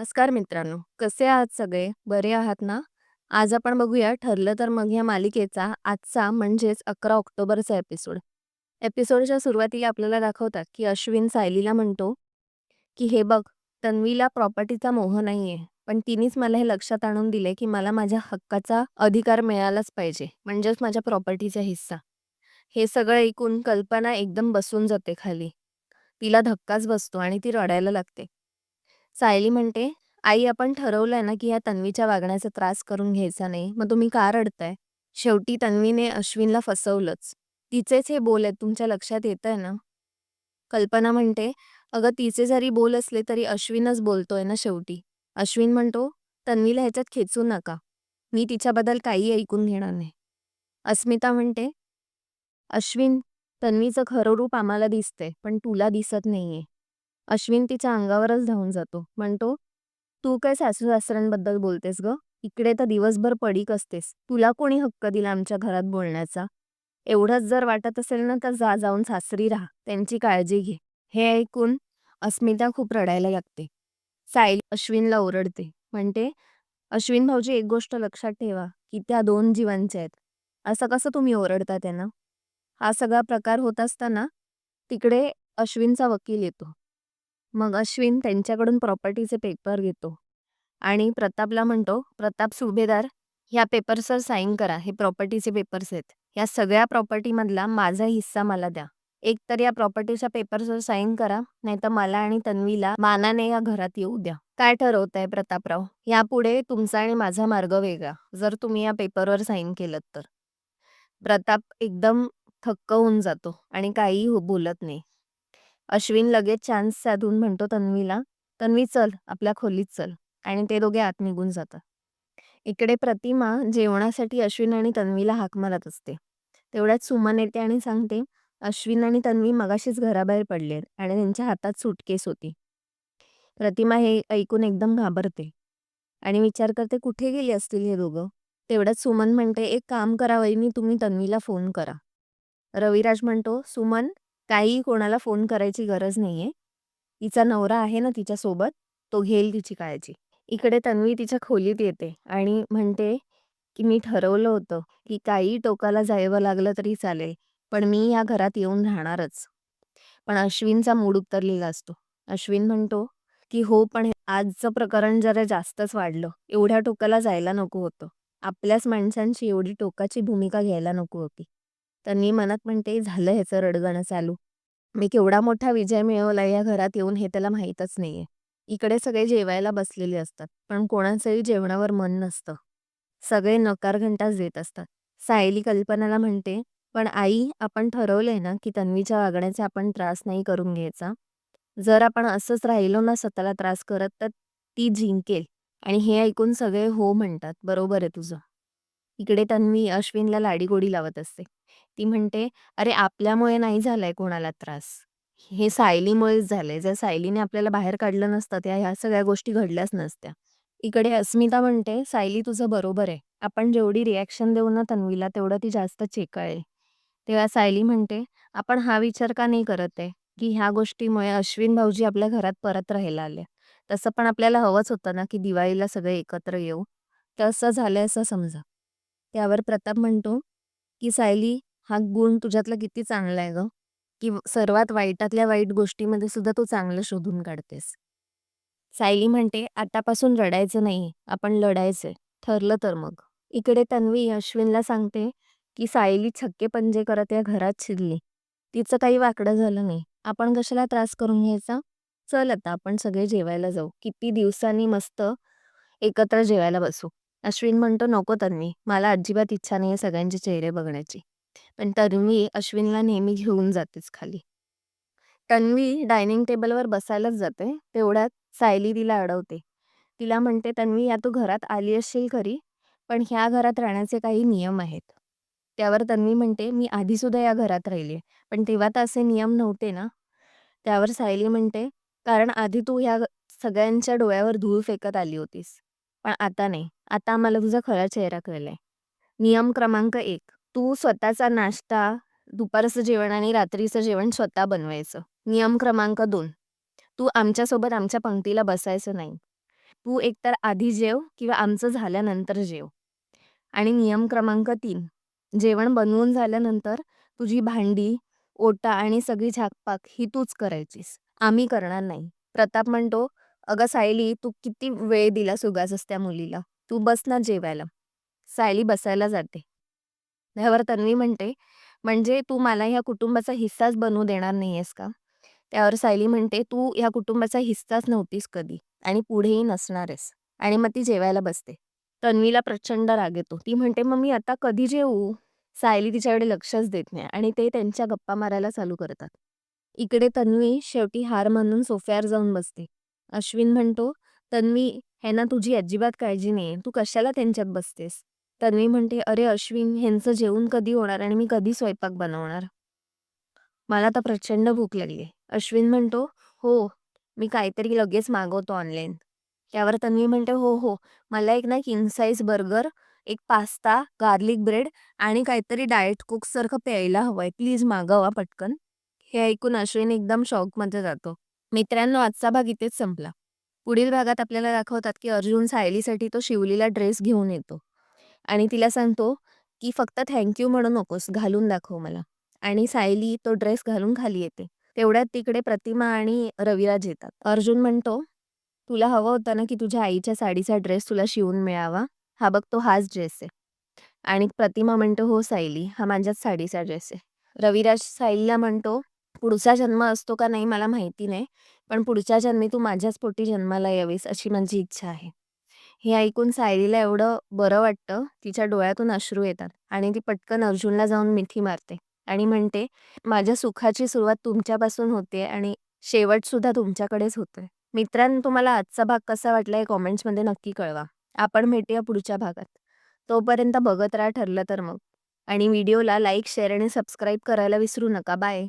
नमस्कार मित्रांनो. कसे आहात सगळे? बरे आहात ना? आज आपण बघूया ठरलं तर मग या मालिकेचा आजचा म्हणजेच अकरा ऑक्टोबरचा एपिसोड. एपिसोडच्या सुरुवातीला आपल्याला दाखवतात की अश्विन सायलीला म्हणतो की हे बघ तन्वीला प्रॉपर्टीचा मोह नाहीये पण तिनेच मला हे लक्षात आणून दिले की मला माझ्या हक्काचा अधिकार मिळालाच पाहिजे म्हणजेच माझ्या प्रॉपर्टीचा हिस्सा. हे सगळं ऐकून कल्पना एकदम बसून जाते खाली. तिला धक्काच बसतो आणि ती रडायला लागते. सायली म्हणते आई आपण ठरवलंय ना की या तन्वीच्या वागण्याचा त्रास करून घ्यायचा नाही. मग तुम्ही का रडताय? शेवटी तन्वीने अश्विनला फसवलंच. तिचेच हे बोल आहेत तुमच्या लक्षात येत आहे ना? कल्पना म्हणते अगं तिचे जरी बोल असले तरी अश्विनच बोलतोय ना शेवटी. अश्विन म्हणतो तन्वीला ह्याच्यात खेचू नका. मी तिच्याबद्दल काही ऐकून घेणार नाही. अस्मिता म्हणते अश्विन तन्वीचं खरं रूप आम्हाला दिसतंय पण तुला दिसत नाहीये. अश्विन तिच्या अंगावरच धावून जातो. म्हणतो तू काय सासू सासऱ्यांबद्दल बोलतेस ग? इकडे तर दिवसभर पडीक असतेस. तुला कोणी हक्क दिला आमच्या घरात बोलण्याचा? एवढंच जर वाटत असेल ना तर जा जाऊन सासरी राहा. त्यांची काळजी घे. हे ऐकून अस्मिता खूप रडायला लागते. सायली अश्विनला ओरडते. म्हणते अश्विन भाऊजी एक गोष्ट लक्षात ठेवा की त्या दोन जीवांच्या आहेत. असं कसं तुम्ही ओरडता त्यांना? हा सगळा प्रकार होत असताना तिकडे अश्विनचा वकील येतो. मग अश्विन त्यांच्याकडून प्रॉपर्टीचे पेपर घेतो. आणि प्रतापला म्हणतो प्रताप सुभेदार ह्या पेपर्सवर साईन करा हे प्रॉपर्टीचे पेपर्स आहेत. या सगळ्या प्रॉपर्टीमधला माझा हिस्सा मला द्या. एक तर या प्रॉपर्टीच्या पेपर्सवर साईन करा नाहीतर मला आणि तन्वीला मानाने या घरात येऊ द्या. काय ठरवताय प्रतापराव? यापुढे तुमचा आणि माझा मार्ग वेगळा जर तुम्ही या पेपरवर साईन केलं तर. प्रताप एकदम थक्क होऊन जातो आणि काहीही बोलत नाही. अश्विन लगेच चान्स साधून म्हणतो तन्वीला तन्वी चल आपल्या खोलीत चल. आणि ते दोघे आत निघून जातात. इकडे प्रतिमा जेवणासाठी अश्विन आणि तन्वीला हाक मारत असते. तेवढ्यात सुमन येते आणि सांगते अश्विन आणि तन्वी मगाशीच घराबाहेर पडले आणि त्यांच्या हातात सुटकेस होती. प्रतिमा हे ऐकून एकदम घाबरते आणि विचार करते कुठे गेली असतील हे दोघं? तेवढ्यात सुमन म्हणते एक काम करा वहिनी तुम्ही तन्वीला फोन करा. रविराज म्हणतो सुमन काही कोणाला फोन करायची गरज नाहीये. तिचा नवरा आहे ना तिच्यासोबत तो घेईल तिची काळजी. इकडे तन्वी तिच्या खोलीत येते आणि म्हणते की मी ठरवलं होतं की काही टोकाला जायवं लागलं तरी चालेल पण मी या घरात येऊन राहणारच. पण अश्विनचा मूड उतरलेला असतो. अश्विन म्हणतो की हो पण आजचं प्रकरण जरा जास्तच वाढलं. एवढ्या टोकाला जायला नको होतं. आपल्याच माणसांची एवढी टोकाची भूमिका घ्यायला नको होती. त्यांनी मनात म्हणते झालं ह्याचं रडगाणं चालू. मी केवढा मोठा विजय मिळवला या घरात येऊन हे त्याला माहीतच नाहीये. इकडे सगळे जेवायला बसलेले असतात पण कोणाचंही जेवणावर मन नसतं. सगळे नकार घंटाच देत असतात. सायली कल्पनाला म्हणते पण आई आपण ठरवलंय ना की तन्वीच्या वागण्याचा आपण त्रास नाही करून घ्यायचा? जर आपण असंच राहिलो ना स्वतःला त्रास करत तर ती जिंकेल. आणि हे ऐकून सगळे हो म्हणतात. बरोबर आहे तुझं. इकडे तन्वी अश्विनला लाडीगोडी लावत असते. ती म्हणते अरे आपल्यामुळे नाही झालाय कोणाला त्रास. हे सायलीमुळेच झालंय. जर सायलीने आपल्याला बाहेर काढलं नसतं त्या ह्या सगळ्या गोष्टी घडल्याच नसत्या. इकडे अस्मिता म्हणते सायली तुझं बरोबर आहे. आपण जेवढी रिॲक्शन देऊ ना तन्वीला तेवढं ती जास्त चेकाळेल. तेव्हा सायली म्हणते आपण हा विचार का नाही करत आहे? की ह्या गोष्टीमुळे अश्विन भाऊजी आपल्या घरात परत राहायला आले तसं पण आपल्याला हवंच होतं ना की दिवाळीला सगळे एकत्र येऊ. तसं झालंय असं समजा. त्यावर प्रताप म्हणतो की सायली हा गुण तुझ्यातला किती चांगला आहे ग? की सर्वात वाईटातल्या वाईट गोष्टीमध्ये सुद्धा तू चांगलं शोधून काढतेस. सायली म्हणते आतापासून रडायचं नाही आपण लढायचंय. ठरलं तर मग. इकडे तन्वी अश्विनला सांगते की सायली छक्के पंजे करत या घरात शिरली. तिचं काही वाकडं झालं नाही. आपण कशाला त्रास करून घ्यायचा? चल आता आपण सगळे जेवायला जाऊ. किती दिवसांनी मस्त एकत्र जेवायला बसू. अश्विन म्हणतो नको तन्वी मला अजिबात इच्छा नाही सगळ्यांचे चेहरे बघण्याची. पण तन्वी अश्विनला नेहमी घेऊन जातेच खाली. तन्वी डायनिंग टेबलवर बसायलाच जाते तेवढ्यात सायली तिला अडवते. तिला म्हणते तन्वी या तू घरात आली असशील खरी पण ह्या घरात राहण्याचे काही नियम आहेत. त्यावर तन्वी म्हणते मी आधीसुद्धा या घरात राहिली पण तेव्हा तर असे नियम नव्हते ना. त्यावर सायली म्हणते कारण आधी तू ह्या सगळ्यांच्या डोळ्यावर धूळ फेकत आली होतीस पण आता नाही. आता आम्हाला तुझा खरा चेहरा कळलाय. नियम क्रमांक एक तू स्वतःचा नाश्ता दुपारचं जेवण आणि रात्रीचं जेवण स्वतः बनवायचं. नियम क्रमांक दोन तू आमच्यासोबत आमच्या पंक्तीला बसायचं नाही. तू एकतर आधी जेव किंवा आमचं झाल्यानंतर जेव. आणि नियम क्रमांक तीन जेवण बनवून झाल्यानंतर तुझी भांडी ओटा आणि सगळी झाकपाक ही तूच करायचीस. आम्ही करणार नाही. प्रताप म्हणतो अगं सायली तू किती वेळ दिला सुगासच त्या मुलीला. तू बस ना जेवायला. सायली बसायला जाते. त्यावर तन्वी म्हणते म्हणजे तू मला ह्या कुटुंबाचा हिस्साच बनवू देणार नाहीयेस का? त्यावर सायली म्हणते तू ह्या कुटुंबाचा हिस्साच नव्हतीस कधी आणि पुढेही नसणारेस. आणि मग ती जेवायला बसते. तन्वीला प्रचंड राग येतो. ती म्हणते मग मी आता कधी जेवू? सायली तिच्याकडे लक्षच देत नाही आणि ते त्यांच्या गप्पा मारायला चालू करतात. इकडे तन्वी शेवटी हार म्हणून सोफ्यावर जाऊन बसते. अश्विन म्हणतो तन्वी ह्यांना तुझी अजिबात काळजी नाही तू कशाला त्यांच्यात बसतेस? तन्वी म्हणते अरे अश्विन ह्यांचं जेवण कधी होणार आणि मी कधी स्वयंपाक बनवणार? मला आता प्रचंड भूक लागली. अश्विन म्हणतो हो मी काहीतरी लगेच मागवतो ऑनलाईन. त्यावर तन्वी म्हणते हो हो मला एक ना किंग साईज बर्गर एक पास्ता गार्लिक ब्रेड आणि काहीतरी डाएट कोक सारखं प्यायला हवंय. प्लीज मागवा पटकन. हे ऐकून अश्विन एकदम शॉकमध्ये जातो. मित्रांनो आजचा भाग इथेच संपला. पुढील भागात आपल्याला दाखवतात की अर्जुन सायलीसाठी तो शिवलीला ड्रेस घेऊन येतो. आणि तिला सांगतो की फक्त थँक्यू म्हणू नकोस घालून दाखव मला. आणि सायली तो ड्रेस घालून खाली येते. तेवढ्यात तिकडे प्रतिमा आणि रविराज येतात. अर्जुन म्हणतो तुला हवं होतं ना की तुझ्या आईच्या साडीचा ड्रेस तुला शिवून मिळावा? हा बघ तो हाच ड्रेस आहे. आणि प्रतिमा म्हणतो हो सायली हा माझ्याच साडीचा ड्रेस आहे. रविराज सायलीला म्हणतो पुढचा जन्म असतो का नाही मला माहिती नाही. पण पुढच्या जन्मी तू माझ्याच पोटी जन्माला यावीस अशी माझी इच्छा आहे. हे ऐकून सायलीला एवढं बरं वाटतं तिच्या डोळ्यातून अश्रू येतात आणि ती पटकन अर्जुनला जाऊन मिठी मारते आणि म्हणते माझ्या सुखाची सुरुवात तुमच्यापासून होते आणि शेवटसुद्धा तुमच्याकडेच होतोय. मित्रांनो तुम्हाला आजचा भाग कसा वाटला हे कॉमेंट्समध्ये नक्की कळवा. आपण भेटूया पुढच्या भागात. तोपर्यंत बघत राहा ठरलं तर मग. आणि व्हिडिओला लाईक शेअर आणि सबस्क्राईब करायला विसरू नका. बाय.